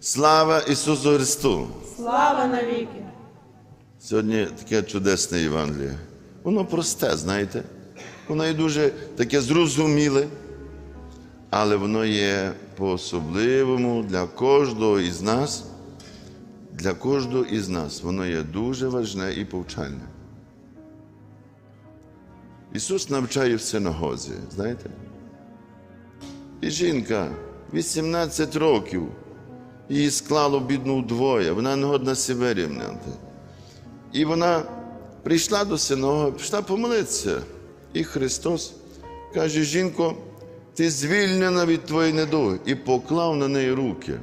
Слава Ісусу Христу! Слава навіки! Сьогодні таке чудесне Євангеліє. Воно просте, знаєте. Воно є дуже таке зрозуміле, але воно є по-особливому для кожного із нас. Для кожного із нас воно є дуже важне і повчальне. Ісус навчає в синагозі, знаєте? І жінка 18 років, її склало бідну вдвоє, вона не годна себе рівняти. І вона прийшла до синагоги, пішла помолитися. І Христос каже: жінко, ти звільнена від твоєї недуги, і поклав на неї руки.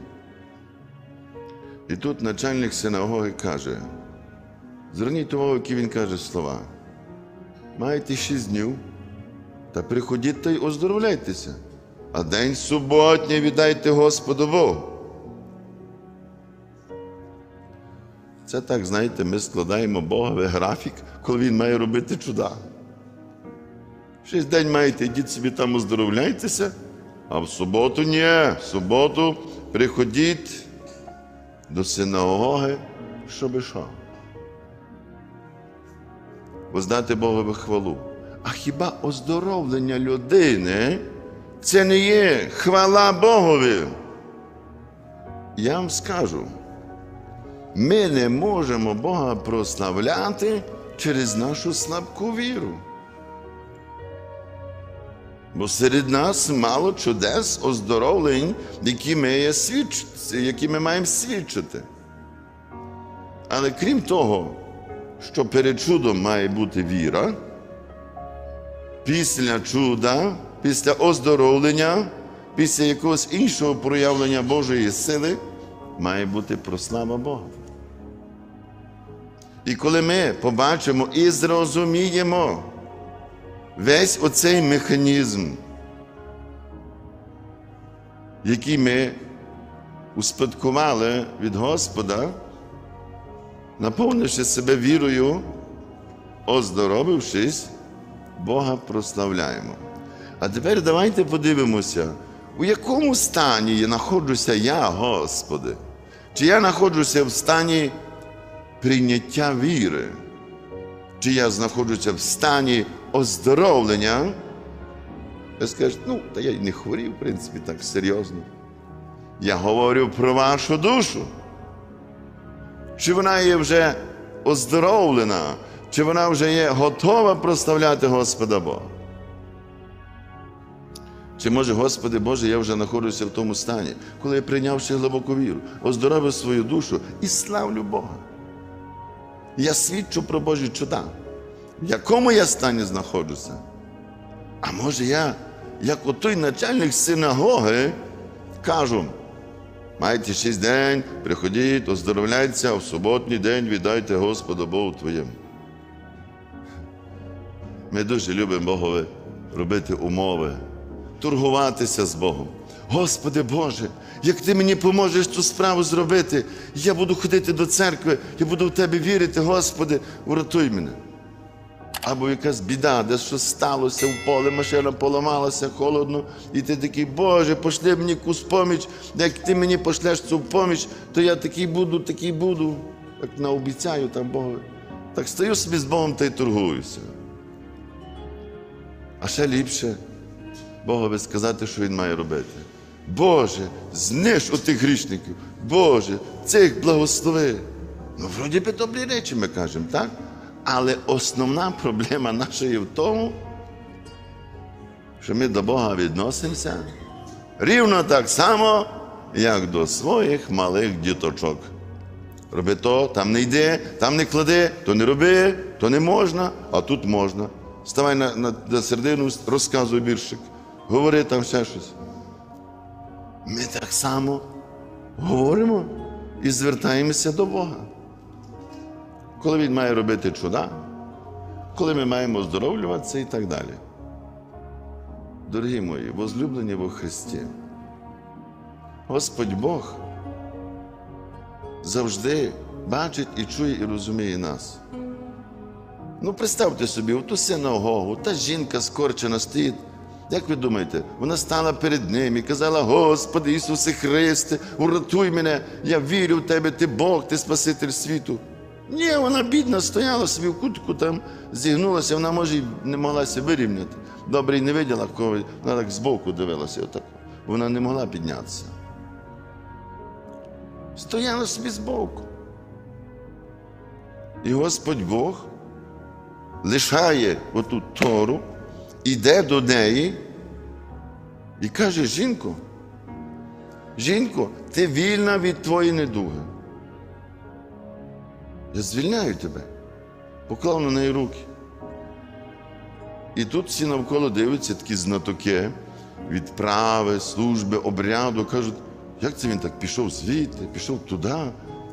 І тут начальник синагоги каже: зверніть увагу, які він каже слова. Маєте шість днів, та приходіть та й оздоровляйтеся, а день суботній віддайте Господу Богу. Це так, знаєте, ми складаємо Боговий графік, коли Він має робити чуда. Шість день маєте, йдіть собі там оздоровляйтеся, а в суботу ні. В суботу приходіть до синагоги, щоби що? Воздати Богові хвалу. А хіба оздоровлення людини це не є хвала Богові? Я вам скажу. Ми не можемо Бога прославляти через нашу слабку віру. Бо серед нас мало чудес, оздоровлень, які ми, є свідч... які ми маємо свідчити. Але крім того, що перед чудом має бути віра, після чуда, після оздоровлення, після якогось іншого проявлення Божої сили, має бути прослава Бога. І коли ми побачимо і зрозуміємо весь оцей механізм, який ми успадкували від Господа, наповнивши себе вірою, оздоровившись, Бога прославляємо. А тепер давайте подивимося, у якому стані знаходжуся я, Господи? Чи я знаходжуся в стані прийняття віри? Чи я знаходжуся в стані оздоровлення? Ви скажете, ну, та я й не хворів, в принципі, так серйозно. Я говорю про вашу душу. Чи вона є вже оздоровлена, чи вона вже є готова прославляти Господа Бога? Чи може, Господи Боже, я вже знаходжуся в тому стані, коли я прийнявши глибоку віру, оздоровив свою душу і славлю Бога. Я свідчу про Божі чуда. В якому я стані знаходжуся? А може я, як отой начальник синагоги, кажу, маєте шість день, приходіть, оздоровляйтеся, в суботній день віддайте Господу Богу Твоєму. Ми дуже любимо Богові робити умови, торгуватися з Богом. Господи Боже, як ти мені поможеш цю справу зробити, я буду ходити до церкви, я буду в Тебе вірити, Господи, врятуй мене. Або якась біда, де щось сталося в полі, машина поламалася, холодно, і ти такий, Боже, пошли мені якусь поміч, як ти мені пошлеш цю поміч, то я такий буду, такий буду, як наобіцяю там Богові. Так стою собі з Богом та й торгуюся. А ще ліпше Богові сказати, що він має робити. Боже, зниж отих грішників, Боже, цих благослови. Ну, вроді би добрі речі ми кажемо, так? Але основна проблема наша є в тому, що ми до Бога відносимося рівно так само, як до своїх малих діточок. Роби то, там не йди, там не клади, то не роби, то не можна, а тут можна. Ставай на, на, на середину, розказуй віршик, говори там ще щось. Ми так само говоримо і звертаємося до Бога. Коли Він має робити чуда, коли ми маємо оздоровлюватися і так далі. Дорогі мої, возлюблені во Христі, Господь Бог завжди бачить і чує, і розуміє нас. Ну, представте собі, оту синагогу, та жінка скорчена стоїть, Як ви думаєте, вона стала перед ним і казала: Господи Ісусе Христе, урятуй мене, я вірю в Тебе, Ти Бог, Ти Спаситель світу. Ні, вона бідна, стояла собі в кутку, там зігнулася, вона може не могла вирівняти. Добре, й не виділа, кого вона так збоку дивилася. Отак. Вона не могла піднятися. Стояла собі збоку. І Господь Бог лишає оту тору, іде до неї і каже: жінко, жінко, ти вільна від твоєї недуги. Я звільняю тебе. Поклав на неї руки. І тут всі навколо дивляться такі знатоки відправи, служби, обряду. Кажуть, як це він так пішов звідти, пішов туди,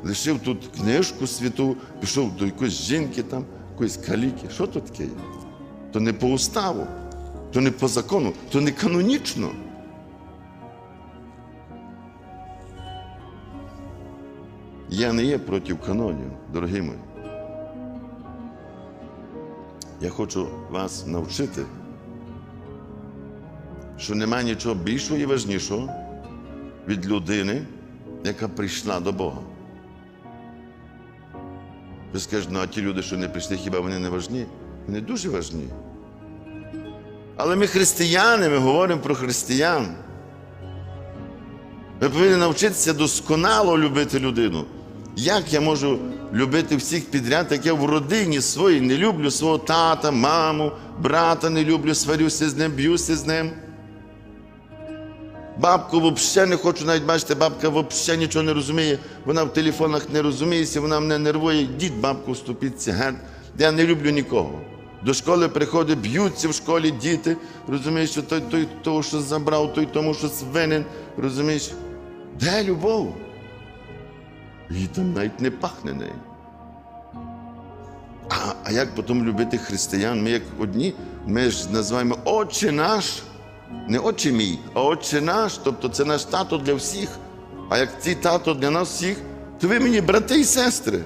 лишив тут книжку святу, пішов до якоїсь жінки там, якоїсь каліки. Що то таке? То не по уставу, то не по закону, то не канонічно. Я не є проти канонів, дорогі мої. Я хочу вас навчити, що нема нічого більшого і важнішого від людини, яка прийшла до Бога. Ви скажете, ну а ті люди, що не прийшли, хіба вони не важні? Вони дуже важні. Але ми християни, ми говоримо про християн. Ви повинні навчитися досконало любити людину. Як я можу любити всіх підряд, як я в родині своїй не люблю свого тата, маму, брата не люблю, сварюся з ним, б'юся з ним. Бабку взагалі не хочу навіть бачити, бабка взагалі нічого не розуміє, вона в телефонах не розуміється, вона мене нервує. Йдіть, бабку, вступіться, геть. Я не люблю нікого. До школи приходить, б'ються в школі діти, розумієш, що той, той того, що забрав, той тому, що винен, розумієш. Де любов? І там навіть не пахне нею. А, а як потім любити християн? Ми як одні, ми ж називаємо Отче наш, не Отче мій, а Отче наш, тобто це наш тато для всіх. А як ці тато для нас всіх, то ви мені брати і сестри.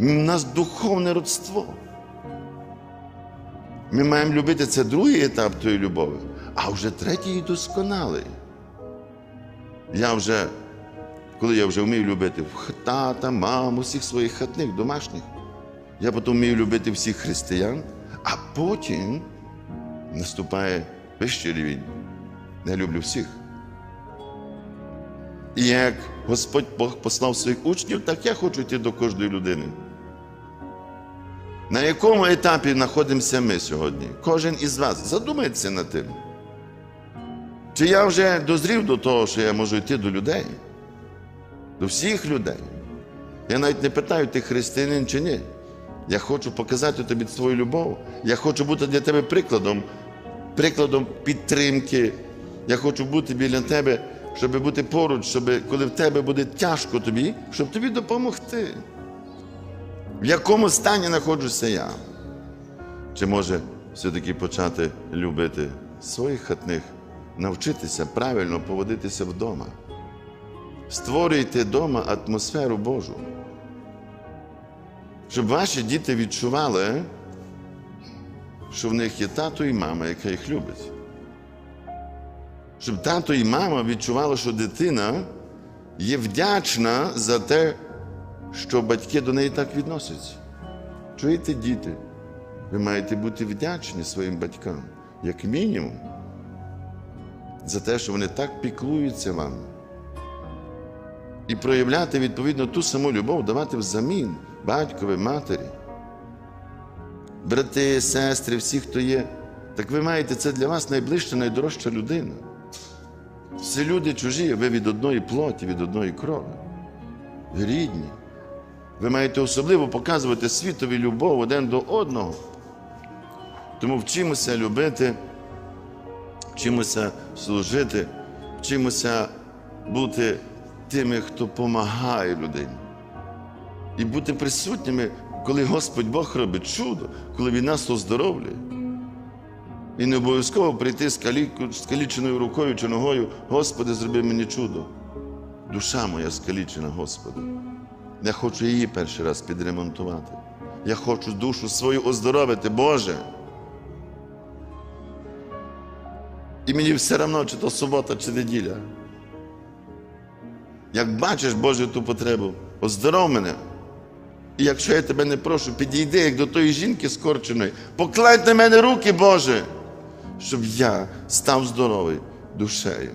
У нас духовне родство. Ми маємо любити це другий етап тої любові, а вже третій досконалий. Я вже, коли я вже вмію любити тата, маму, всіх своїх хатних, домашніх, я потім вмію любити всіх християн, а потім наступає вищий рівень. Я люблю всіх. І як Господь Бог послав своїх учнів, так я хочу йти до кожної людини. На якому етапі знаходимося ми сьогодні? Кожен із вас задумається над тим. Чи я вже дозрів до того, що я можу йти до людей? До всіх людей. Я навіть не питаю, ти християнин чи ні. Я хочу показати тобі свою любов. Я хочу бути для тебе прикладом, прикладом підтримки. Я хочу бути біля тебе, щоб бути поруч, щоб коли в тебе буде тяжко тобі, щоб тобі допомогти. В якому стані знаходжуся я? Чи може все-таки почати любити своїх хатних, навчитися правильно поводитися вдома? Створюйте вдома атмосферу Божу. Щоб ваші діти відчували, що в них є тато і мама, яка їх любить. Щоб тато і мама відчували, що дитина є вдячна за те, що батьки до неї так відносяться. Чуєте, діти? Ви маєте бути вдячні своїм батькам, як мінімум, за те, що вони так піклуються вами. І проявляти відповідно ту саму любов, давати взамін батькові, матері, брати, сестри, всі, хто є. Так ви маєте це для вас найближча, найдорожча людина. Всі люди чужі, ви від одної плоті, від одної крові. Ви рідні. Ви маєте особливо показувати світові любов один до одного. Тому вчимося любити, вчимося служити, вчимося бути тими, хто допомагає людині. І бути присутніми, коли Господь Бог робить чудо, коли Він нас оздоровлює. І не обов'язково прийти з каліченою рукою чи ногою, Господи, зроби мені чудо. Душа моя скалічена, Господи. Я хочу її перший раз підремонтувати. Я хочу душу свою оздоровити, Боже. І мені все одно, чи то субота, чи неділя. Як бачиш Боже ту потребу, оздоров мене. І якщо я тебе не прошу, підійди як до тої жінки скорченої, покладь на мене руки, Боже, щоб я став здоровий душею.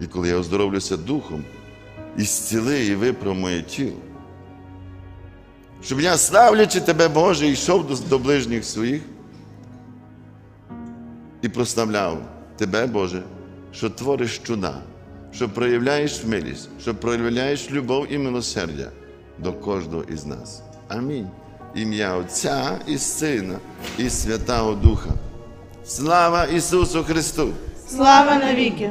І коли я оздоровлюся духом, і зціли і виправ моє тіло. Щоб я, славлячи тебе, Боже, йшов до, до ближніх своїх і прославляв тебе, Боже, що твориш чуда, що проявляєш милість, що проявляєш любов і милосердя до кожного із нас. Амінь. Ім'я Отця і Сина, і Святого Духа. Слава Ісусу Христу! Слава навіки!